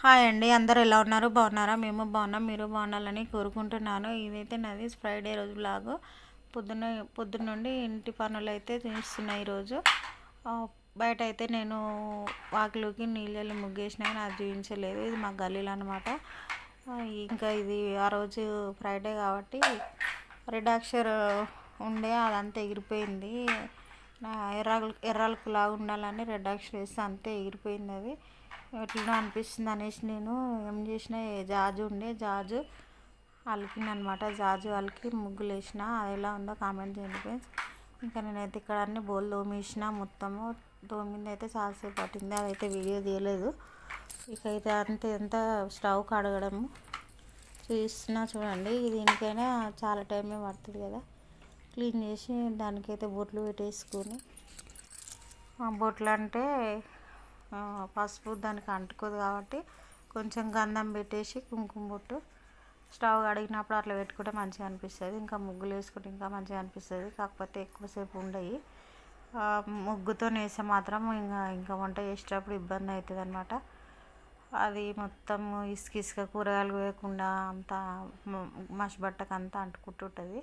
Hi అండి. అందరు ఎలా ఉన్నారు? బాగున్నారా? మేము బాగున్నాం. మీరు బాగుండాలని కోరుకుంటున్నాను. ఇదైతే నాది ఫ్రైడే రోజు బ్లాగ్ పొద్దున్న పొద్దున్న నుండి ఇంటి పనులు అయితే చేస్తున్నాయి ఈరోజు. బయట అయితే నేను వాకిలోకి నీళ్ళు ముగ్గేసిన అది చూపించలేదు. ఇది మా గల్లీలు అనమాట ఇంకా ఇది ఆ రోజు ఫ్రైడే కాబట్టి రెడ్ ఉండే అదంతా ఎగిరిపోయింది. నా ఎర్రలు ఎర్రలకు లాగా ఉండాలని రెడ్ అక్షర్ వేస్తే అంతే ఎగిరిపోయింది అది. ఎట్లా అనిపిస్తుంది అనేసి నేను ఏం చేసిన జాజు ఉండే జాజు అలికింది అనమాట జాజు అలికి ముగ్గులు వేసిన అది ఎలా ఉందో కామెంట్ చేయండి ఫ్రెండ్స్. ఇంకా నేనైతే ఇక్కడ అన్ని బోల్ తోమేసిన మొత్తము తోమింది అయితే చాలాసేపు పట్టింది. అదైతే వీడియో తీయలేదు. ఇక అయితే అంతే ఎంత స్టవ్ కడగడము చూస్తున్నా చూడండి. దీనికైనా చాలా టైమే పడుతుంది కదా. క్లీన్ చేసి దానికైతే బొట్లు పెట్టేసుకొని. ఆ బొట్లు అంటే పసుపు దానికి అంటుకోదు కాబట్టి కొంచెం గంధం పెట్టేసి కుంకుమ బొట్టు స్టవ్ కడిగినప్పుడు అట్లా పెట్టుకుంటే మంచిగా అనిపిస్తుంది. ఇంకా ముగ్గులు వేసుకుంటే ఇంకా మంచిగా అనిపిస్తుంది. కాకపోతే ఎక్కువసేపు ఉండయి. ముగ్గుతో వేస్తే మాత్రం ఇంకా ఇంకా వంట చేసేటప్పుడు ఇబ్బంది అవుతుంది అనమాట అది మొత్తం ఇసుక ఇసుక కూరగాయలు వేయకుండా అంతా మసిబట్టకు అంతా అంటుకుంటుంటుంది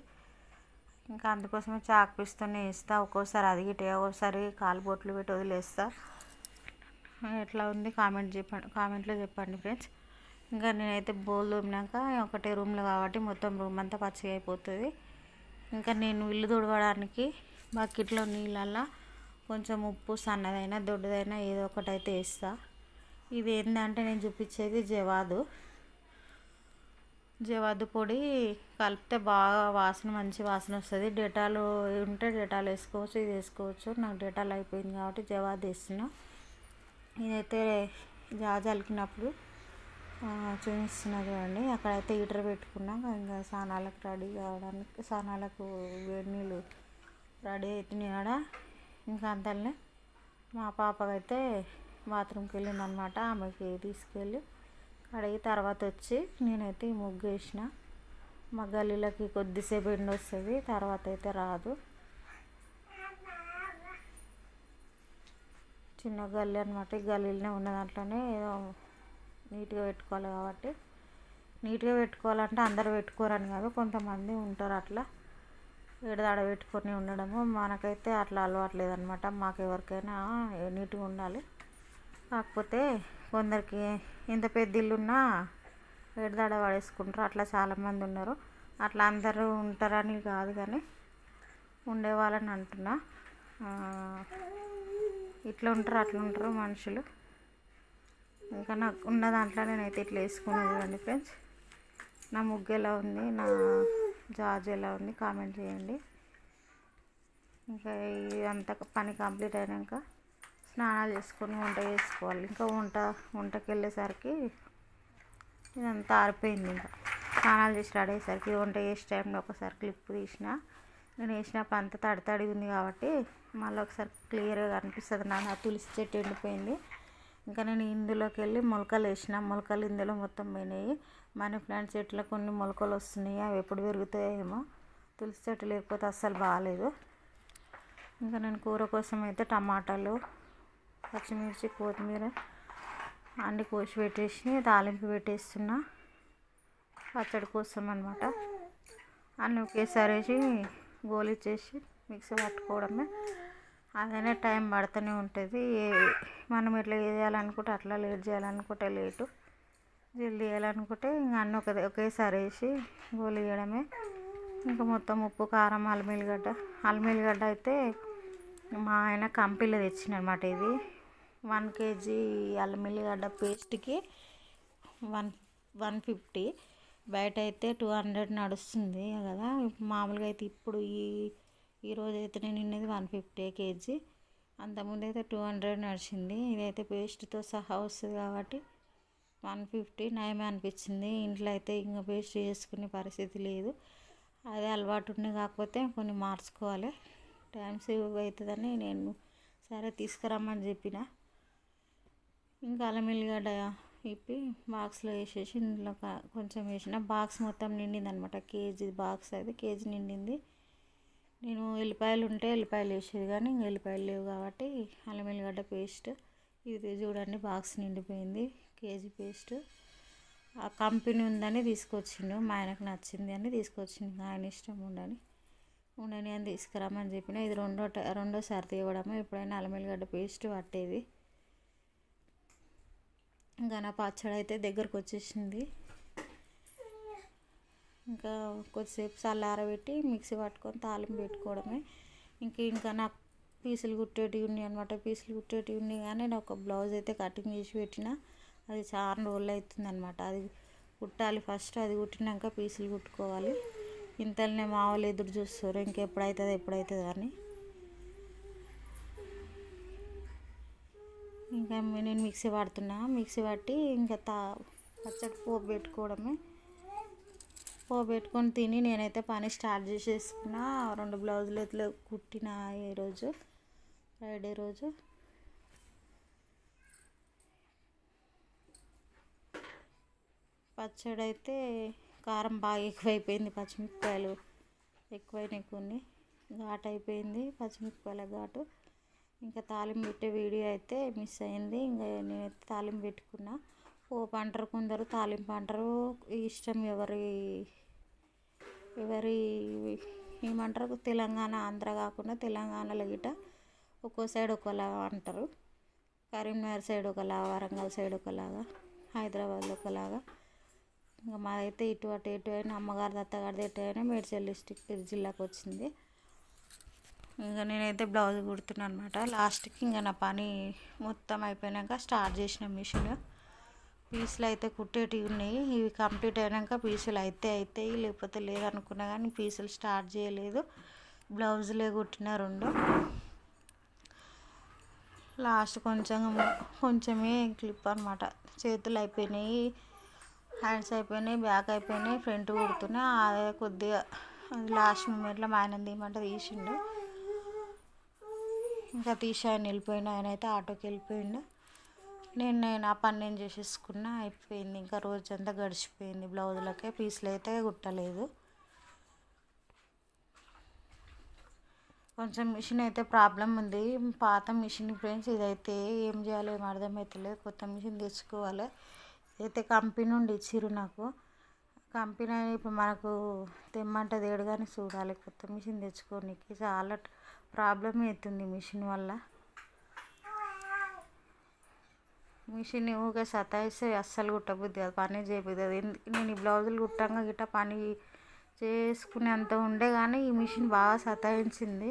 ఇంకా అందుకోసమే చాక్ పీస్తోనే వేస్తా ఒక్కోసారి అది గిట్టే. ఒక్కోసారి కాలు బొట్లు పెట్టి వదిలేస్తా. ఎట్లా ఉంది కామెంట్ చెప్పండి కామెంట్లో చెప్పండి ఫ్రెండ్స్. ఇంకా నేనైతే బోల్ తోమినాక ఒకటే రూమ్లో కాబట్టి మొత్తం రూమ్ అంతా పచ్చిగా అయిపోతుంది. ఇంకా నేను ఇల్లు తుడవడానికి బకెట్లో నీళ్ళల్లో కొంచెం ఉప్పు సన్నదైనా దొడ్డదైనా ఏదో ఒకటి అయితే వేస్తా. ఇది ఏంటంటే నేను చూపించేది జవాదు. జవాదు పొడి కలిపితే బాగా వాసన మంచి వాసన వస్తుంది. డెటాల్ ఉంటే డెటాల్ వేసుకోవచ్చు ఇది వేసుకోవచ్చు. నాకు డెటాల్ అయిపోయింది కాబట్టి జవాదు వేస్తున్నా. ఇదైతే జాజ్ అలికినప్పుడు చూపిస్తున్నా చూడండి. అక్కడైతే హీటర్ పెట్టుకున్నాం ఇంకా స్నానాలకు రెడీ కావడానికి స్నానాలకు వేడి నీళ్ళు రెడీ అవుతున్నాయి ఆడ. ఇంకా అంతలోనే మా పాపకైతే బాత్రూమ్కి వెళ్ళింది అనమాట ఆమెకి తీసుకెళ్ళి అడిగి తర్వాత వచ్చి నేనైతే ఈ ముగ్గు వేసిన. మా గల్లీలకి కొద్దిసేపు ఎండ వస్తుంది తర్వాత అయితే రాదు. చిన్న గల్లీ అనమాట ఈ గల్లీలోనే ఉన్న దాంట్లోనే ఏదో నీట్గా పెట్టుకోవాలి కాబట్టి. నీట్గా పెట్టుకోవాలంటే అందరు పెట్టుకోరని కాదు కొంతమంది ఉంటారు అట్లా. ఎడదాడ పెట్టుకొని ఉండడము. మనకైతే అట్లా అలవాటు లేదనమాట మాకు ఎవరికైనా నీట్గా ఉండాలి. కాకపోతే కొందరికి ఎంత పెద్ద ఇల్లున్నా ఎడదాడ పడేసుకుంటారు. అట్లా చాలామంది ఉన్నారు. అట్లా అందరూ ఉంటారని కాదు కానీ ఉండేవాళ్ళని అంటున్నా. ఇట్లా ఉంటారు అట్లా ఉంటారు మనుషులు. ఇంకా నాకు ఉన్న దాంట్లో నేనైతే ఇట్లా వేసుకున్నాను చూడండి ఫ్రెండ్స్. నా ముగ్గు ఎలా ఉంది నా జాజ్ ఎలా ఉంది కామెంట్ చేయండి. ఇంకా ఇదంతా పని కంప్లీట్ అయినాక స్నానాలు చేసుకొని వంట చేసుకోవాలి. ఇంకా వంట వంటకి వెళ్ళేసరికి ఇదంతా ఆరిపోయింది ఇంకా. స్నానాలు చేసి రెడీ అయ్యేసరికి వంట చేసే టైంలో ఒకసారి క్లిప్ తీసిన. నేను వేసినప్పుడు అంత తడి తడి ఉంది కాబట్టి మళ్ళీ ఒకసారి క్లియర్గా కనిపిస్తుంది. నాకు తులసి చెట్టు ఎండిపోయింది. ఇంకా నేను ఇందులోకి వెళ్ళి మొలకలు వేసిన. మొలకలు ఇందులో మొత్తం పోయినాయి. మనీ ప్లాంట్ చెట్లు కొన్ని మొలకలు వస్తున్నాయి. అవి ఎప్పుడు పెరుగుతాయేమో. తులసి చెట్టు లేకపోతే అస్సలు బాగాలేదు. ఇంకా నేను కూర కోసం అయితే టమాటాలు పచ్చిమిర్చి కొత్తిమీర అన్ని కోసి పెట్టేసి తాలింపు పెట్టేస్తున్నా. పచ్చడి కోసం అనమాట అన్నీ ఒకేసారి వేసి గోలిచ్చేసి మిక్సీ పట్టుకోవడమే. అదైనా టైం పడుతూనే ఉంటుంది. ఏ- మనం ఎట్లా చేయాలనుకుంటే అట్లా లేట్ చేయాలనుకుంటే లేటు. జల్దీ చేయాలనుకుంటే ఇంకా అన్నీ ఒక ఒకేసారి వేసి గోలు వేయడమే ఇంకా మొత్తం ఉప్పు కారం అల్లం ఎల్లిగడ్డ అల్లం ఎల్లిగడ్డ అయితే మా ఆయన కంపెనీలో తెచ్చినమాట ఇది. వన్ కేజీ అల్లం ఎల్లిగడ్డ పేస్ట్కి వన్ వన్ ఫిఫ్టీ. బయట అయితే టూ హండ్రెడ్ నడుస్తుంది కదా. మామూలుగా అయితే ఇప్పుడు ఈ ఈరోజు అయితే నేను నిన్నది వన్ ఫిఫ్టీ కేజీ. అంతకుముందు అయితే టూ హండ్రెడ్ నడిచింది. ఇదైతే పేస్ట్తో సహా వస్తుంది కాబట్టి వన్ ఫిఫ్టీ నయమే అనిపించింది. ఇంట్లో అయితే ఇంకా పేస్ట్ చేసుకునే పరిస్థితి లేదు. అదే అలవాటు ఉంది కాకపోతే కొన్ని మార్చుకోవాలి. టైం సేవ్ అవుతుందని నేను సరే తీసుకురమ్మని చెప్పిన. ఇంకా అల్లం ఎల్లిగడ్డ ఇప్పి బాక్స్లో వేసేసి ఇందులో కొంచెం వేసిన. బాక్స్ మొత్తం నిండింది అనమాట కేజీ బాక్స్ అయితే కేజీ నిండింది. నేను ఎల్లిపాయలు ఉంటే ఎల్లిపాయలు వేసేది కానీ ఇంక ఎల్లిపాయలు లేవు కాబట్టి అల్లం ఎల్లిగడ్డ పేస్ట్. ఇది చూడండి బాక్స్ నిండిపోయింది కేజీ పేస్ట్. ఆ కంపెనీ ఉందని తీసుకొచ్చిండు మా ఆయనకు నచ్చింది అని తీసుకొచ్చిండు ఆయన ఇష్టం ఉండని. ఉండని అని తీసుకురామని చెప్పిన ఇది రెండో ట- రెండోసారి తీయడము ఎప్పుడైనా అల్లం వెల్లిగడ్డ పేస్ట్ పట్టేది. ఇంకా నా పచ్చడి అయితే దగ్గరకు వచ్చేసింది ఇంకా కొద్దిసేపు చల్లారబెట్టి మిక్సీ పట్టుకొని తాలింపు పెట్టుకోవడమే. ఇంకా ఇంకా నాకు పీసులు కుట్టేటివి ఉన్నాయి అనమాట పీసులు కుట్టేటివి ఉన్నాయి కానీ నేను ఒక బ్లౌజ్ అయితే కటింగ్ చేసి పెట్టిన. అది చాలా రోజులు అవుతుంది అనమాట అది కుట్టాలి ఫస్ట్ అది కుట్టినాక పీసులు కుట్టుకోవాలి. ఇంతలోనే మా వాళ్ళు ఎదురు చూస్తారు ఇంకెప్పుడవుతుంది ఎప్పుడవుతుంది అని. ఇంకా నేను మిక్సీ పడుతున్నా. మిక్సీ పట్టి ఇంకా తా పచ్చడి పోపు పెట్టుకోవడమే. పోబెట్టుకొని పెట్టుకొని తిని నేనైతే పని స్టార్ట్ చేసేసుకున్న. రెండు బ్లౌజులు ఇట్లా కుట్టిన ఈరోజు ఫ్రైడే రోజు. పచ్చడి అయితే కారం బాగా ఎక్కువైపోయింది పచ్చిమిరపకాయలు ఎక్కువైనాయి కొన్ని. ఘాటు అయిపోయింది పచ్చిమిరపకాయల ఘాటు. ఇంకా తాలింపు పెట్టే వీడియో అయితే మిస్ అయింది. ఇంకా నేనైతే తాలింపు పెట్టుకున్నా. పోపు అంటారు కొందరు తాలింపు అంటారు ఇష్టం ఎవరి ఎవరి ఏమంటారు? తెలంగాణ ఆంధ్ర కాకుండా తెలంగాణలో గిట ఒక్కో సైడ్ ఒకలా అంటారు. కరీంనగర్ సైడ్ ఒకలాగా వరంగల్ సైడ్ ఒకలాగా హైదరాబాద్లో ఒకలాగా. ఇంకా మాదైతే ఇటు అటు ఎటు అయినా అమ్మగారి అత్తగారిది ఎటు అయినా మేడ్చల్ డిస్టిక్ జిల్లాకు వచ్చింది. ఇంకా నేనైతే బ్లౌజ్ కుడుతున్నాను అనమాట లాస్ట్కి ఇంకా నా పని మొత్తం అయిపోయాక స్టార్ట్ చేసిన మిషన్. పీసులు అయితే కుట్టేటివి ఉన్నాయి. ఇవి కంప్లీట్ అయినాక పీసులు అయితే అవుతాయి లేకపోతే లేదనుకున్నా కానీ పీసులు స్టార్ట్ చేయలేదు. బ్లౌజులే కుట్టిన రెండు. లాస్ట్ కొంచెం కొంచెమే క్లిప్ అనమాట చేతులు అయిపోయినాయి హ్యాండ్స్ అయిపోయినాయి బ్యాక్ అయిపోయినాయి ఫ్రంట్ కుడుతున్నాయి. అదే కొద్దిగా లాస్ట్ మూమెంట్లో మా ఆయన తీయమంటే తీసిండు. ఇంకా తీసి ఆయన వెళ్ళిపోయిండు. ఆయన అయితే ఆటోకి వెళ్ళిపోయిండు. నేను నేను ఆ పని నేను చేసేసుకున్నా అయిపోయింది. ఇంకా రోజంతా గడిచిపోయింది. బ్లౌజులకే పీసులు అయితే కుట్టలేదు. కొంచెం మిషన్ అయితే ప్రాబ్లం ఉంది. పాత మిషన్ ఫ్రెండ్స్ ఇదైతే ఏం చేయాలో ఏం అర్థమవుతలేదు కొత్త మిషన్ తెచ్చుకోవాలి. అయితే కంపెనీ నుండి ఇచ్చిర్రు నాకు. కంపెనీ ఇప్పుడు మనకు తెమ్మంటే తేడు కానీ చూడాలి. కొత్త మిషన్ తెచ్చుకోనికి చాలా ప్రాబ్లం అవుతుంది మిషన్ వల్ల. మిషన్ ఊరికే సతాయిస్తే అస్సలు కుట్టబుద్ది కాదు పని చేయబుద్ది కాదు. ఎందుకు? నేను ఈ బ్లౌజులు కుట్టంగా గిట్ట పని చేసుకునేంత ఉండే కానీ ఈ మిషన్ బాగా సతాయించింది.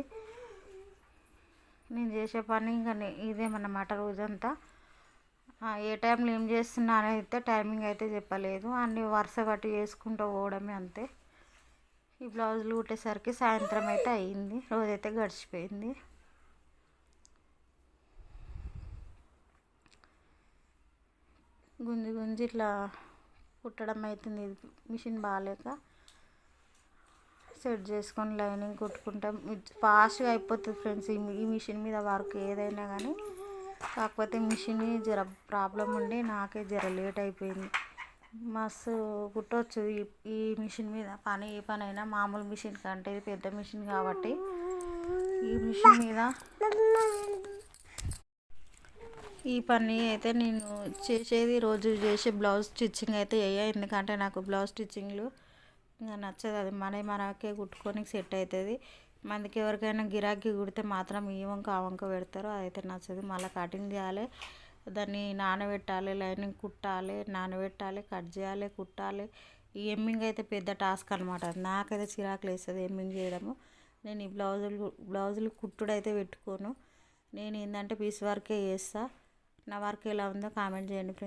నేను చేసే పని ఇంకా ఇదేమన్నమాట రోజంతా. ఏ టైంలో ఏం చేస్తున్నా అనేది అయితే టైమింగ్ అయితే చెప్పలేదు. అన్ని వరుస బట్టి చేసుకుంటూ పోవడమే అంతే. ఈ బ్లౌజులు కుట్టేసరికి సాయంత్రం అయితే అయ్యింది రోజైతే గడిచిపోయింది. గుంజి గుంజి ఇట్లా కుట్టడం అవుతుంది ఇది మిషన్ బాగాలేక సెట్ చేసుకొని లైనింగ్ కుట్టుకుంటాం. ఫాస్ట్గా అయిపోతుంది ఫ్రెండ్స్. ఈ ఈ మిషన్ మీద వర్క్ ఏదైనా కానీ. కాకపోతే మిషన్ జర ప్రాబ్లం ఉండి నాకే జర లేట్ అయిపోయింది. మస్తు కుట్టవచ్చు ఈ ఈ మిషన్ మీద. పని ఏ పని అయినా మామూలు మిషన్ కంటే ఇది పెద్ద మిషన్ కాబట్టి. ఈ మిషన్ మీద ఈ పని అయితే నేను చేసేది రోజు చేసే బ్లౌజ్ స్టిచ్చింగ్ అయితే వేయ ఎందుకంటే నాకు బ్లౌజ్ స్టిచ్చింగ్లు ఇంకా నచ్చదు. అది మన మనకే కుట్టుకొని సెట్ అవుతుంది మనకి ఎవరికైనా గిరాకీ కుడితే మాత్రం ఈ వంక ఆ వంక పెడతారు. అదైతే నచ్చదు. మళ్ళీ కటింగ్ చేయాలి. దాన్ని నానబెట్టాలి లైనింగ్ కుట్టాలి నానబెట్టాలి కట్ చేయాలి కుట్టాలి. ఈ ఎమ్మింగ్ అయితే పెద్ద టాస్క్ అనమాట నాకైతే చిరాకులు వేస్తుంది ఎమ్మింగ్ చేయడము. నేను ఈ బ్లౌజులు బ్లౌజులు కుట్టుడు అయితే పెట్టుకోను. నేను ఏంటంటే పీస్ వర్కే చేస్తా. నా వర్క్ ఎలా ఉందో కామెంట్ చేయండి ఫ్రెండ్స్.